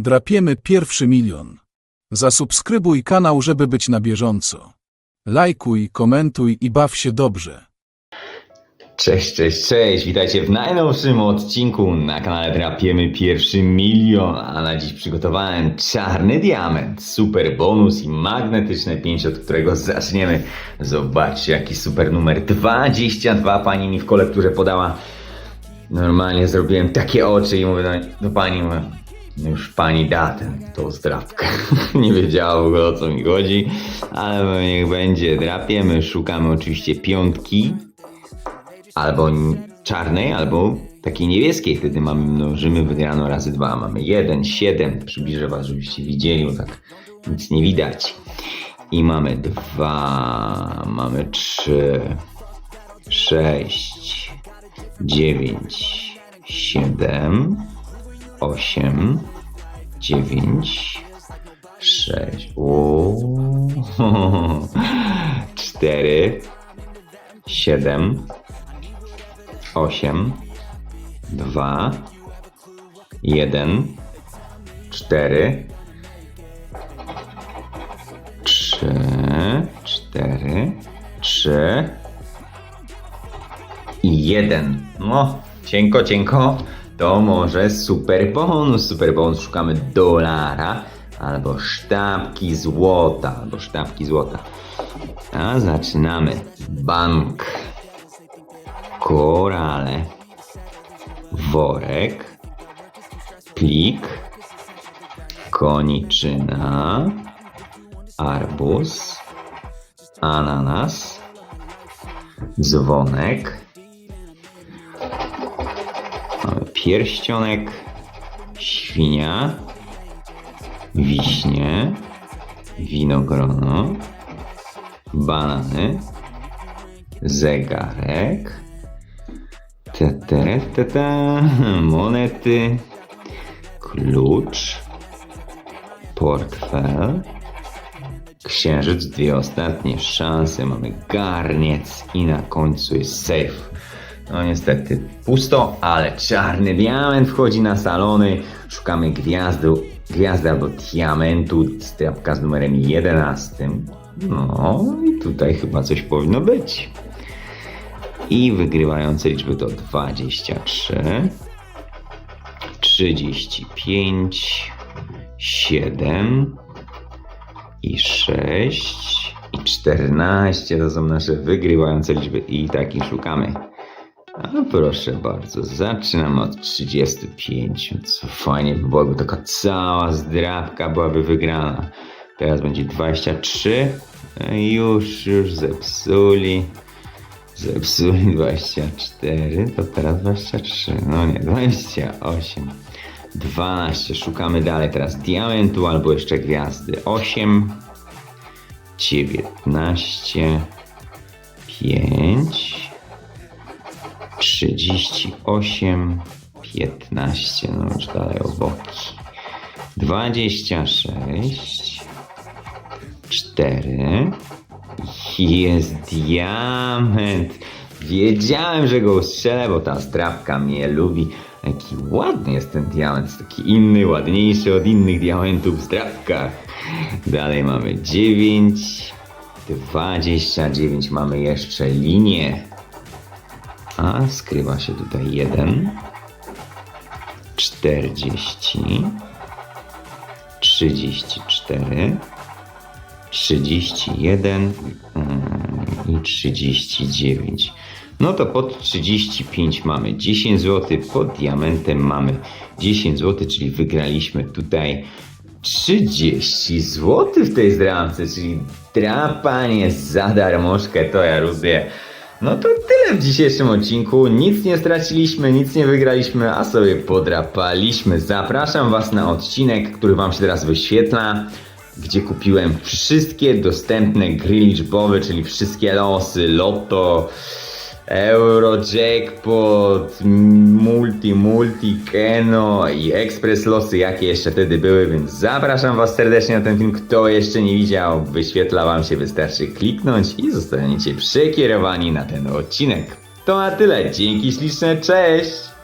Drapiemy pierwszy milion. Zasubskrybuj kanał, żeby być na bieżąco. Lajkuj, komentuj i baw się dobrze. Cześć, cześć, cześć, witajcie w najnowszym odcinku na kanale Drapiemy Pierwszy Milion, a na dziś przygotowałem czarny diament, super bonus i magnetyczne 5, od którego zaczniemy. Zobaczcie, jaki super numer 22 pani mi w kolekturze podała. Normalnie zrobiłem takie oczy i mówię do, do pani, mówię, "No już pani da ten, tą zdrapkę. Nie wiedziała w ogóle o co mi chodzi, ale niech będzie, drapiemy, szukamy oczywiście piątki, albo czarnej, albo takiej niebieskiej. Wtedy mamy mnożymy wygrano razy dwa. Mamy 1, 7. Przybliżę was, żebyście widzieli, bo tak nic nie widać. I mamy 2, mamy 3, 6, 9, 7, 8, 9, 6, o, 4, 7, 8, 2, 1, 4, 3, 4, 3 i 1. No, cienko, cienko. To może super bonus. Super bonus. Szukamy dolara albo sztabki złota. Albo sztabki złota. A zaczynamy. Bank korale, worek, plik, koniczyna, arbuz, ananas, dzwonek, pierścionek, świnia, wiśnie, winogrono, banany, zegarek, te, monety, klucz, portfel, księżyc, dwie ostatnie szanse, mamy garniec i na końcu jest safe. No niestety pusto, ale czarny diament wchodzi na salony. Szukamy gwiazdy, gwiazdy albo diamentu, strapka z numerem 11. No i tutaj chyba coś powinno być. I wygrywające liczby to 23, 35, 7 i 6 i 14 to są nasze wygrywające liczby i takich szukamy. A proszę bardzo, zaczynam od 35. Co fajnie by było, taka cała zdrabka byłaby wygrana. Teraz będzie 23. E, Już, już zepsuli. Zepsuli 24, to teraz 23. No nie, 28. 12. Szukamy dalej teraz diamentu albo jeszcze gwiazdy. 8. 19. 5. 38. 15. No już dalej o boki. 26. 4. Jest diament. Wiedziałem, że go ustrzelę, bo ta strapka mnie lubi. Jaki ładny jest ten diament. Jest taki inny, ładniejszy od innych diamentów w strapkach. Dalej mamy 9. 29 mamy jeszcze linię. A skrywa się tutaj 1. 40. 34. 31 mm, i 39. No to pod 35 mamy 10 zł, pod diamentem mamy 10 zł, czyli wygraliśmy tutaj 30 zł w tej zdramce, czyli drapanie za darmożkę, to ja lubię. No to tyle w dzisiejszym odcinku. Nic nie straciliśmy, nic nie wygraliśmy, a sobie podrapaliśmy. Zapraszam Was na odcinek, który Wam się teraz wyświetla gdzie kupiłem wszystkie dostępne gry liczbowe, czyli wszystkie losy, Lotto, Euro, Jackpot, Multi, Multi, Keno i Express losy, jakie jeszcze wtedy były, więc zapraszam Was serdecznie na ten film. Kto jeszcze nie widział, wyświetla Wam się, wystarczy kliknąć i zostaniecie przekierowani na ten odcinek. To na tyle, dzięki śliczne, cześć!